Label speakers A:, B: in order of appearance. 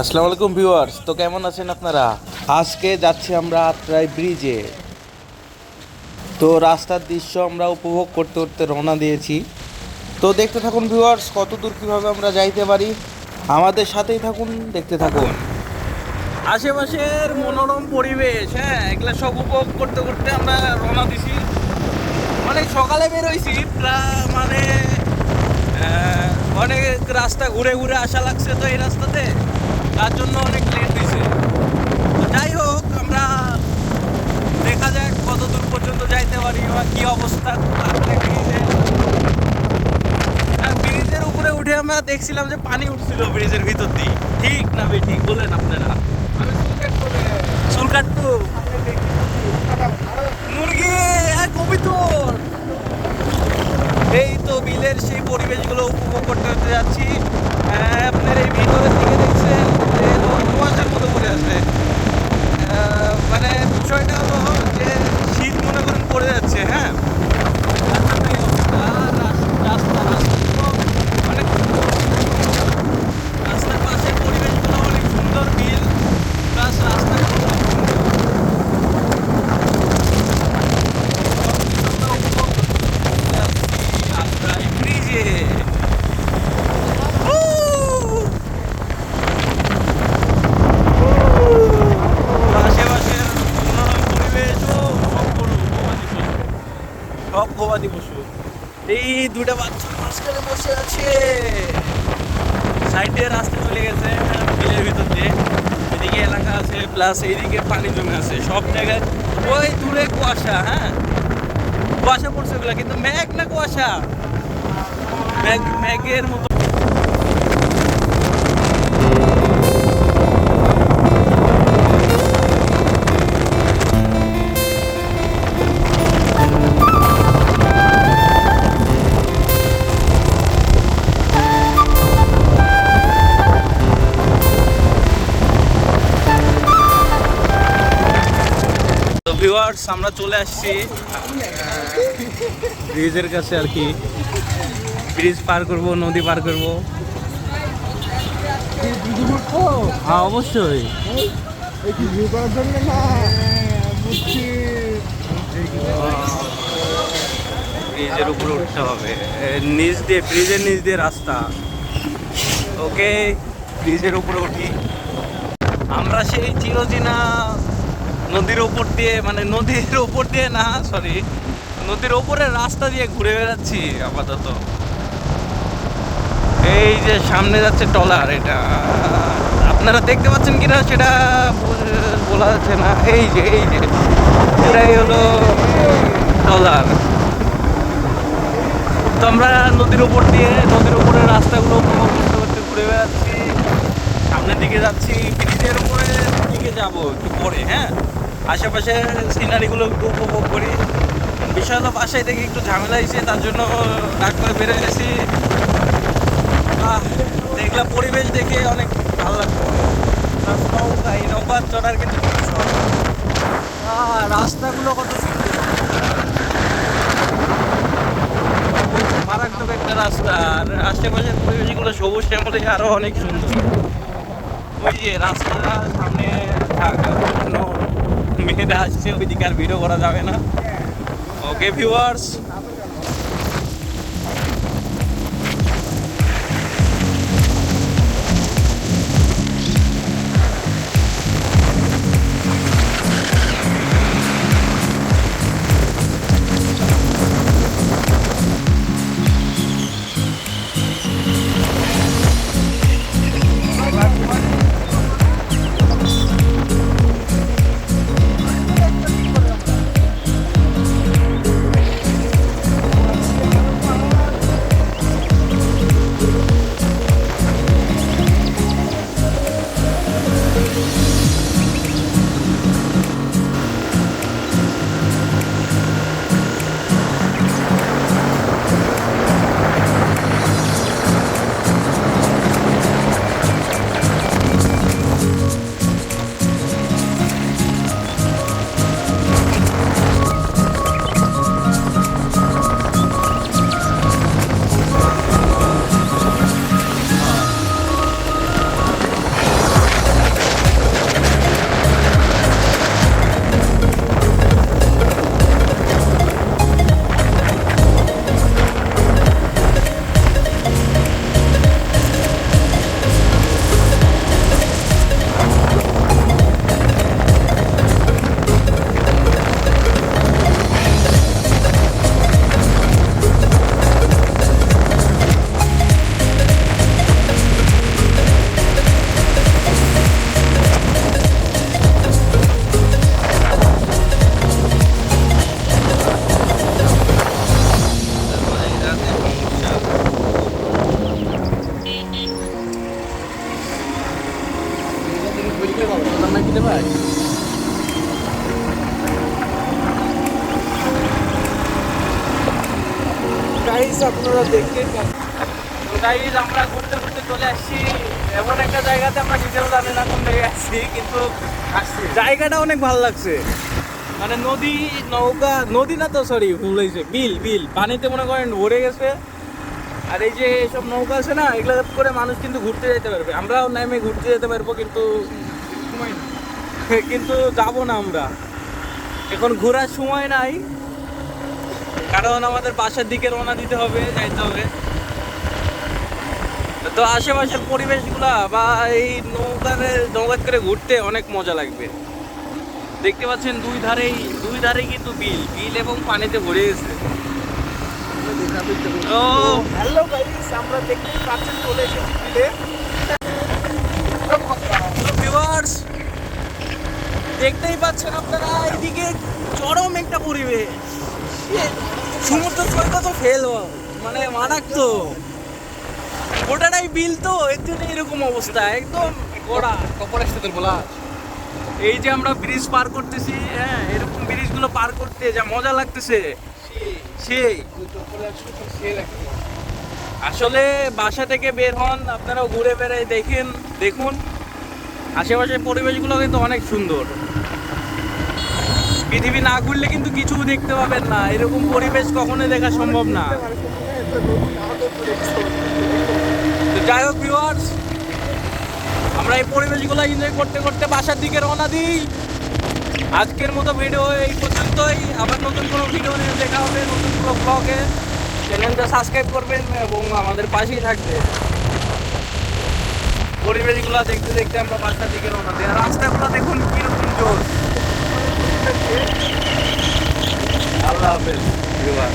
A: আসসালামু আলাইকুম ভিউয়ার্স, তো কেমন আছেন আপনারা? আজকে যাচ্ছি আমরা আত্রাই ব্রিজে। তো রাস্তার দৃশ্য আমরা উপভোগ করতে করতে রওনা দিয়েছি। তো দেখতে থাকুন ভিউয়ার্স, কত দূর কীভাবে আমরা যাইতে পারি। আমাদের সাথেই থাকুন, দেখতে থাকুন। আশেপাশের মনোরম পরিবেশ হ্যাঁ এগুলো সব উপভোগ করতে করতে আমরা রওনা দিছি। মানে সকালে বেরোইছি, প্রায় মানে অনেক রাস্তা ঘুরে ঘুরে আসা লাগছে তো এই রাস্তাতে। তার জন্য অনেক লেট হয়েছে তো যাই হোক আমরা দেখা যাক কত দূর পর্যন্ত যাইতে পারি বা কি অবস্থা। ব্রিজের উপরে উঠে আমরা দেখছিলাম যে পানি উঠছিল ব্রিজের ভিতর দিয়ে। ঠিক না বে ঠিক বলেন আপনারা। মুরগি হ্যাঁ এই তো বিলের সেই পরিবেশগুলো উপভোগ করতে যাচ্ছি। আহ, আপনার এই ভিতরের দিকে দেখছেন যে কুয়াশার মতো পড়ে আছে আহ, মানে বিষয়টা হলো যে শীত মনে করেন পড়ে যাচ্ছে হ্যাঁ রাস্তাটা এই অবস্থা, রাস- রাস্তা রাস্তাগুলো অনেক রাস্তার পাশের পরিবেশগুলো অনেক সুন্দর বিল প্লাস রাস্তাগুলো অনেক সুন্দর। সবকিছু আমরা উপভোগ করতে যাচ্ছি আগ্রায় ব্রিজে আশেপাশের মনোরম পরিবেশ ও সব গরু, গবাদি পশু। সব গবাদি পশু এই দুটা বাচ্চা মাঝখানে বসে আছে। সাইডে রাস্তা চলে গেছে, বিলের ভিতর দিয়ে। এদিকে এলাকা আছে প্লাস এইদিকে পানি জমে আছে, সব জায়গায়। ওই দূরে কুয়াশা হ্যাঁ? কুয়াশা পড়ছে ওগুলা কিন্তু মেঘ না কুয়াশা? ম্যাগ ম্যাগের মতো ভিউয়ার্স, আমরা চলে আসছি ব্রিজের কাছে আর কি। ব্রিজ পার করব, নদী পার করব। হ্যাঁ অবশ্যই। ব্রিজের উপরে উঠতে হবে। নিচ দিয়ে, ব্রিজের নিচ দিয়ে রাস্তা। ওকে, ব্রিজের উপরে উঠি। আমরা সেই চিরচেনা নদীর ওপর দিয়ে মানে নদীর ওপর দিয়ে না সরি নদীর ওপরের রাস্তা দিয়ে ঘুরে বেড়াচ্ছি আপাতত। এই যে সামনে যাচ্ছে টলার এটা। আপনারা দেখতে পাচ্ছেন কিনা সেটা বলা যাচ্ছে না। এই যে এই যে, এটাই হলো টলার। তো আমরা নদীর ওপর দিয়ে, নদীর উপরের রাস্তাগুলো উপভোগ করতে করতে ঘুরে বেড়াচ্ছি। সামনের দিকে যাচ্ছি। উপরে যাব একটু পরে হ্যাঁ? আশেপাশে সিনারিগুলো একটু উপভোগ করি। বিষয় হলো বাসায় থেকে একটু ঝামেলা হয়েছে, তার জন্য ডাক করে বেড়ে গেছি দেখলাম পরিবেশ দেখে অনেক ভালো নৌকা চড়ার কিন্তু রাস্তাগুলো কত সুন্দর। মারাত্মক একটা রাস্তা, আর আশেপাশের পরিবেশগুলো সবুজ শ্যামলে, আরও অনেক সুন্দর। ওই যে রাস্তা সামনে মেয়েরা আসছে ওইদিকে আর ভিডিও করা যাবে না। ওকে ভিউয়ার্স গাইস আমরা ঘুরতে ঘুরতে চলে আসছি। এমন একটা জায়গাতে আমরা নিজেও জানি না কোন জায়গায় আসছি কিন্তু আসছি। জায়গাটা অনেক ভালো লাগছে। মানে নদী নৌকা নদী না তো সরি ভুল হয়েছে। বিল বিল পানিতে মনে করেন ভরে গেছে। আর এই যে সব নৌকা আছে না এগুলো করে মানুষ কিন্তু ঘুরতে যেতে পারবে। আমরাও নেমে ঘুরতে যেতে পারব কিন্তু কিন্তু যাব না আমরা। এখন ঘোরার সময় নাই। কারণ আমাদের বাসার দিকে রওনা দিতে হবে যাইতে হবে। তো আশেপাশের পরিবেশগুলা বা এই নৌকারে নৌকা করে ঘুরতে অনেক মজা লাগবে। দেখতে পাচ্ছেন দুই ধারেই দুই ধারেই কিন্তু বিল। বিল এবং পানিতে ভরে গেছে। ও!
B: হ্যালো গাইস আমরা দেখতেই পাচ্ছেন চলে এসেছি বিলে।
A: ভিউয়ার্স দেখতেই পাচ্ছেন আপনারা এদিকে চরম একটা পরিবেশ। সমুদ্র সৈকত ফেল মানে মারাত্মক। গোটাটাই বিল তো এর জন্য এরকম অবস্থা একদম গোড়া
B: কপর আসতে তোর বলা
A: এই যে আমরা ব্রিজ পার করতেছি হ্যাঁ এরকম ব্রিজগুলো পার করতে যা মজা লাগতেছে। সেই। আসলে বাসা থেকে বের হন আপনারাও ঘুরে বেড়াই দেখেন দেখুন। আশেপাশের পরিবেশগুলো কিন্তু অনেক সুন্দর। পৃথিবী না ঘুরলে কিন্তু কিছু দেখতে পাবেন না। এরকম পরিবেশ কখনোই দেখা সম্ভব না। যাই হোক ভিউয়ার্স আমরা এই পরিবেশগুলো এনজয় করতে করতে বাসার দিকে রওনা দিই। আজকের মতো ভিডিও এই পর্যন্তই। আবার নতুন কোনো ভিডিও নিয়ে দেখা হবে নতুন কোনো ব্লগে চ্যানেলটা সাবস্ক্রাইব করবেন এবং আমাদের পাশেই থাকবে পরিবেশগুলো দেখতে দেখতে আমরা বাসার দিকে রওনা দিই। আর রাস্তাগুলো দেখুন কীরকম জোর। আল্লাহ হাফেজ ভিউয়ার